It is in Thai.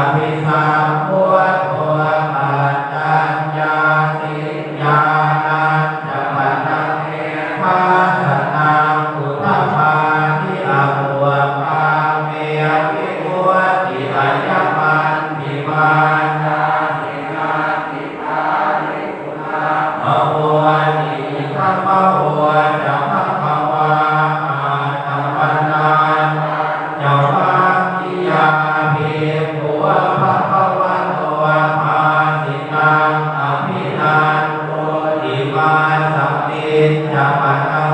Amen. สัมมิจจปัต